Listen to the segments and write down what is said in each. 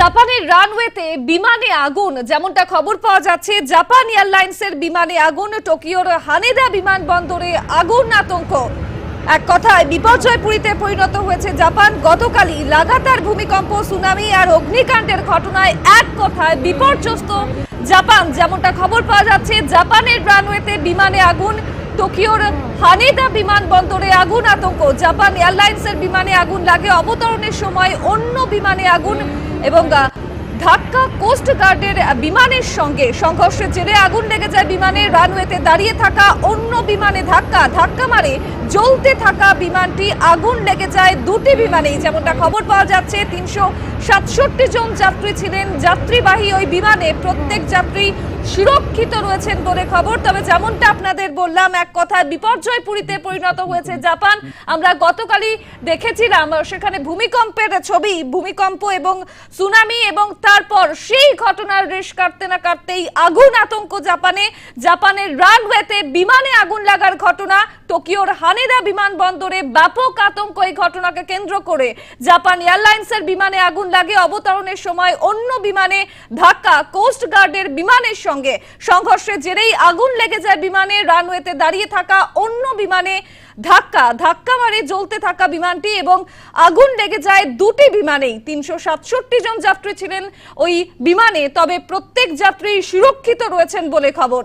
জাপানের রানওয়েতে বিমানে আগুন, যেমনটা খবর পাওয়া যাচ্ছে, জাপান এয়ারলাইন্সের বিমানে আগুন, টোকিওর হানেদা বিমানবন্দরে আগুন আতঙ্ক। এক কথায়, বিপর্যয়পুরীতে পরিণত হয়েছে জাপান। গতকালই লাগাতার ভূমিকম্প, সুনামি আর অগ্নিকাণ্ডের ঘটনায় এক কথায় বিপর্যস্ত জাপান। যেমনটা খবর পাওয়া যাচ্ছে, জাপানের রানওয়েতে বিমানে আগুন, টোকিওর হানেদা বিমানবন্দরে আগুন আতঙ্ক। জাপান এয়ারলাইন্সের বিমানে আগুন লাগে। অবতরণের সময় অন্য বিমানে আগুন এবং ধাক্কা কোস্ট গার্ডের বিমানের সঙ্গে সংঘর্ষের জেরে আগুন লেগে যায় বিমানের রানওয়েতে দাঁড়িয়ে থাকা অন্য বিমানে ধাক্কা ধাক্কা মারে জ্বলতে থাকা বিমানটি আগুন লেগে যায় দুটি বিমানেই। যেমনটা খবর পাওয়া যাচ্ছে, তিনশো সাতষট্টি জন যাত্রী ছিলেন। যাত্রীবাহী ওই বিমানে প্রত্যেক যাত্রী সুরক্ষিত রয়েছেন বলে খবর। তবে যেমনটা আপনাদের বললাম, এক কথা বিপর্যয় পুরীতে পরিণত হয়েছে জাপান। আমরা গতকালই দেখেছিলাম, সেখানে ভূমিকম্পের ছবি, ভূমিকম্প এবং সুনামি এবং তারপর সেই ঘটনার রেশ কাটতে না কাটতেই আগুন আতঙ্ক জাপানে। জাপানের রানওয়েতে বিমানে আগুন লাগার ঘটনা টোকিওর হানেদা বিমানবন্দরে ব্যাপক আতঙ্ক এই ঘটনাকে কেন্দ্র করে জাপান এয়ারলাইন্সের বিমানে আগুন লাগে। অবতরণের সময় অন্য বিমানে ধাক্কা। কোস্ট গার্ডের বিমানের সঙ্গে সংঘর্ষের জেরেই আগুন লেগে যায় বিমানে। রানওয়েতে দাঁড়িয়ে থাকা অন্য বিমানে ধাক্কা। ধাক্কা মারে জ্বলতে থাকা বিমানটি এবং আগুন লেগে যায় দুটি বিমানেই। তিনশো সাতষট্টি জন যাত্রী ছিলেন ওই বিমানে। তবে প্রত্যেক যাত্রী সুরক্ষিত রয়েছেন বলে খবর।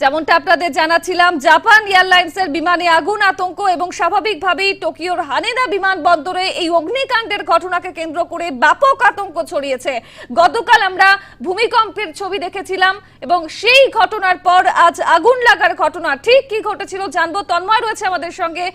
যেমনটা আপনাদের জানাচ্ছিলাম, জাপান এয়ারলাইন্সের বিমানে আগুন, আতঙ্ক এবং স্বাভাবিকভাবেই টোকিওর হানেদা বিমানবন্দরে এই অগ্নিকাণ্ডের ঘটনাকে কেন্দ্র করে ব্যাপক আতঙ্ক ছড়িয়েছে। গতকাল আমরা ভূমিকম্পের ছবি দেখেছিলাম এবং সেই ঘটনার পর আজ আগুন লাগার ঘটনা। ঠিক কি ঘটেছিল জানব, তন্ময় রয়েছে আমাদের সঙ্গে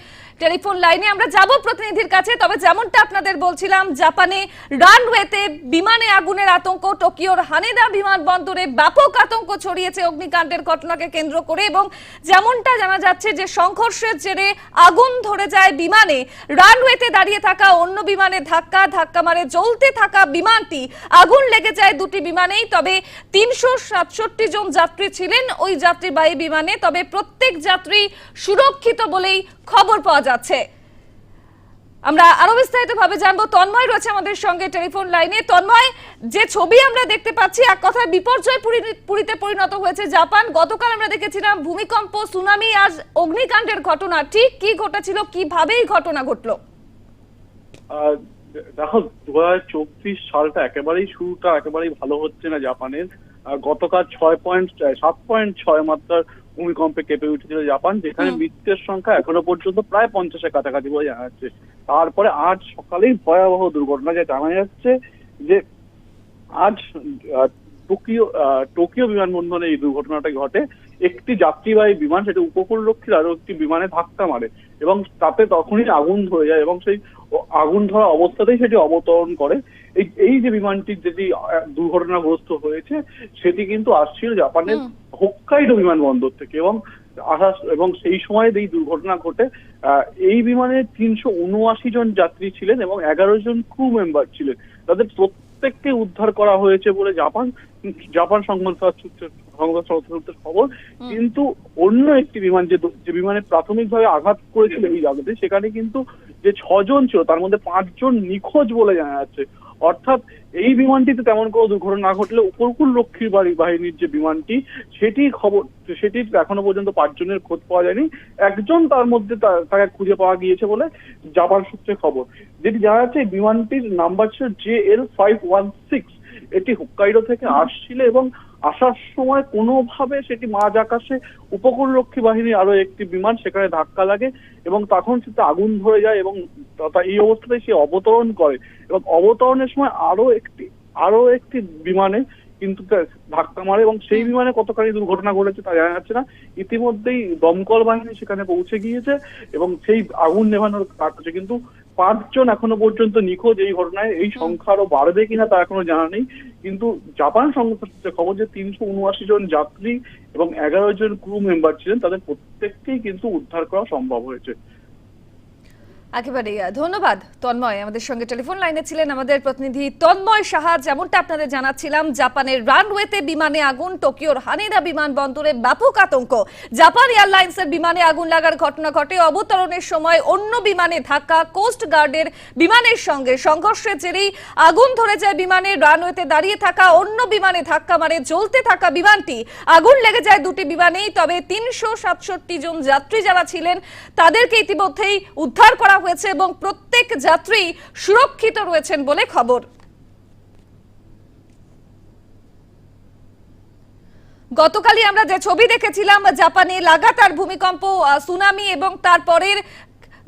টেলিফোন লাইনে। আমরা যাব প্রতিনিধির কাছে, তবে যেমনটা আপনাদের বলছিলাম, জাপানে রানওয়েতে বিমানে আগুনের আতঙ্ক, টোকিওর হানেদা বিমানবন্দরে ব্যাপক আতঙ্ক ছড়িয়েছে অগ্নিকাণ্ডের ঘটনাকে কেন্দ্র করে এবং যেমনটা জানা যাচ্ছে যে সংঘর্ষের জেরে আগুন ধরে যায় বিমানে, রানওয়েতে দাঁড়িয়ে থাকা অন্য বিমানে ধাক্কা ধাক্কা মারে জ্বলতে থাকা বিমানটি আগুন লেগে যায় দুটি বিমানেই। তবে তিনশো সাতষট্টি জন যাত্রী ছিলেন ওই যাত্রীবাহী বিমানে, তবে প্রত্যেক যাত্রী সুরক্ষিত বলেই খবর পাওয়া যাচ্ছে। আমরা আরও বিস্তারিত ভাবে জানব। তন্ময় রয়েছে আমাদের সঙ্গে টেলিফোন লাইনে। তন্ময়, যে ছবি আমরা দেখতে পাচ্ছি, এক কথায় বিপর্যয় পুরী- পুরীতে পরিণত হয়েছে জাপান। গতকাল আমরা দেখেছিলাম ভূমিকম্প, সুনামি আজ অগ্নিকাণ্ডের ঘটনা। ঠিক কি ঘটেছিল কীভাবে ঘটনা ঘটলো? দেখো দু হাজার চব্বিশ সালটা একেবারেই শুরুটা একেবারেই ভালো হচ্ছে না জাপানের। গতকাল ছয় পয়েন্ট সাত পয়েন্ট ছয় মাত্রার ভূমিকম্পে কেঁপে উঠেছিল জাপান যেখানে। মৃত্যুর সংখ্যা এখনও পর্যন্ত প্রায় পঞ্চাশের কাছাকাছি বলে জানা যাচ্ছে তারপরে আজ সকালেই ভয়াবহ দুর্ঘটনা যে জানা যাচ্ছে যে আজ টোকিও টোকিও বিমানবন্দরে এই দুর্ঘটনাটা ঘটে। একটি যাত্রীবাহী বিমান সেটা উপকূলরক্ষীর আরও একটি বিমানে ধাক্কা মারে এবং তাতে তখনই আগুন ধরে যায় এবং সেই আগুন ধরা অবস্থাতেই সেটি অবতরণ করে। এই এই যে বিমানটি যেটি দুর্ঘটনাগ্রস্ত হয়েছে সেটি কিন্তু আসছিল জাপানের। হোক্কাইডো বিমানবন্দর থেকে এবং আসা এবং সেই সময় এই দুর্ঘটনা ঘটে আহ, এই বিমানে তিনশো উনআশি জন যাত্রী ছিলেন এবং এগারো জন ক্রু মেম্বার ছিলেন। তাদের প্রত্যেককে উদ্ধার করা হয়েছে বলে জাপান জাপান সংবাদ সূত্রে সূত্রের খবর। কিন্তু অন্য একটি বিমান যে যে বিমানে প্রাথমিকভাবে আঘাত করেছিল এই জায়গাতে সেখানে কিন্তু যে ছজন ছিল তার মধ্যে পাঁচজন নিখোঁজ বলে জানা যাচ্ছে। অর্থাৎ এই বিমানটিতে তেমন কোনো দুর্ঘটনা না ঘটলে উপকূল রক্ষী বাহিনী- বাহিনীর যে বিমানটি সেটি খবর সেটির এখনও পর্যন্ত পাঁচজনের খোঁজ পাওয়া যায়নি। একজন তার মধ্যে তাকে খুঁজে পাওয়া গিয়েছে বলে জাপান সূত্রে খবর। যেটি জানা যাচ্ছে বিমানটির নাম্বার ছিল J L five one six. এটি হুক্কাইডো থেকে আসছিল এবং আসার সময় কোনোভাবে সেটি মাঝ আকাশে উপকূলরক্ষী বাহিনীর আরও একটি বিমান সেখানে ধাক্কা লাগে এবং তখন সেটা আগুন ধরে যায় এবং তথা এই অবস্থাতে সে অবতরণ করে এবং অবতরণের সময় আরও একটি আরও একটি বিমানে কিন্তু ধাক্কা মারে এবং সেই বিমানে কতখানি দুর্ঘটনা ঘটেছে তা জানা যাচ্ছে না। ইতিমধ্যেই দমকল বাহিনী সেখানে পৌঁছে গিয়েছে এবং সেই আগুন নেভানোর কাজ কিন্তু পাঁচজন এখনও পর্যন্ত নিখোঁজ এই ঘটনায়। এই সংখ্যা আরও বাড়বে কিনা তা এখনও জানা নেই। কিন্তু জাপান সংস্থার খবর যে তিনশো উনআশি জন যাত্রী এবং এগারো জন ক্রু মেম্বার ছিলেন তাদের প্রত্যেককেই কিন্তু উদ্ধার করা সম্ভব হয়েছে। একেবারেই ধন্যবাদ তন্ময়। আমাদের সঙ্গে টেলিফোন লাইনে ছিলেন আমাদের প্রতিনিধি তন্ময় সাহা। যেমনটা আপনাদের জানাচ্ছিলাম, জাপানের রানওয়েতে বিমানে আগুন, টোকিওর হানিদা বিমানবন্দরে ব্যাপক আতঙ্ক। জাপান এয়ারলাইন্সের বিমানে আগুন লাগার ঘটনা ঘটে। অবতরণের সময় অন্য বিমানে ধাক্কা কোস্ট গার্ডের বিমানের সঙ্গে সংঘর্ষের জেরেই আগুন ধরে যায় বিমানে রানওয়েতে দাঁড়িয়ে থাকা অন্য বিমানে ধাক্কা মারে জ্বলতে থাকা বিমানটি। আগুন লেগে যায় দুটি বিমানেই, তবে তিনশো সাতষট্টি জন যাত্রী যারা ছিলেন, তাদেরকে ইতিমধ্যেই উদ্ধার করা হয়েছে এবং প্রত্যেক যাত্রী সুরক্ষিত রয়েছেন বলে খবর। গতকালই আমরা যে ছবি দেখেছিলাম, জাপানে লাগাতার ভূমিকম্প সুনামি এবং তারপরের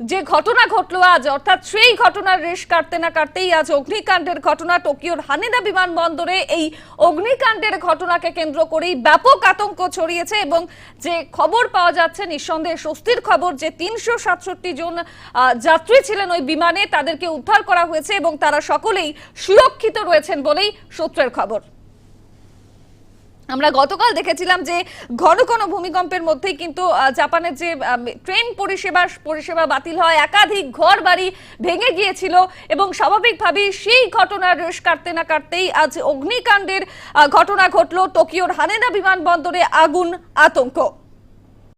যে ঘটনা ঘটলো আজ, অর্থাৎ সেই ঘটনার রেশ কাটতে না কাটতেই আজ অগ্নিকাণ্ডের ঘটনা টোকিওর হানেদা বিমানবন্দরে এই অগ্নিকাণ্ডের ঘটনাকে কেন্দ্র করেই ব্যাপক আতঙ্ক ছড়িয়েছে এবং যে খবর পাওয়া যাচ্ছে, নিঃসন্দেহে স্বস্তির খবর যে তিনশো সাতষট্টি জন যাত্রী ছিলেন ওই বিমানে, তাদেরকে উদ্ধার করা হয়েছে এবং তারা সকলেই সুরক্ষিত রয়েছেন বলেই সূত্রের খবর। আমরা গতকাল দেখেছিলাম যে ঘন ঘন ভূমিকম্পের মধ্যেই কিন্তু জাপানের যে ট্রেন পরিষেবা পরিষেবা বাতিল হয়, একাধিক ঘর বাড়ি ভেঙে গিয়েছিল এবং স্বাভাবিকভাবেই সেই ঘটনার রেশ কাটতে না কাটতেই আজ অগ্নিকাণ্ডের ঘটনা ঘটল টোকিওর হানেদা বিমানবন্দরে আগুন, আতঙ্ক।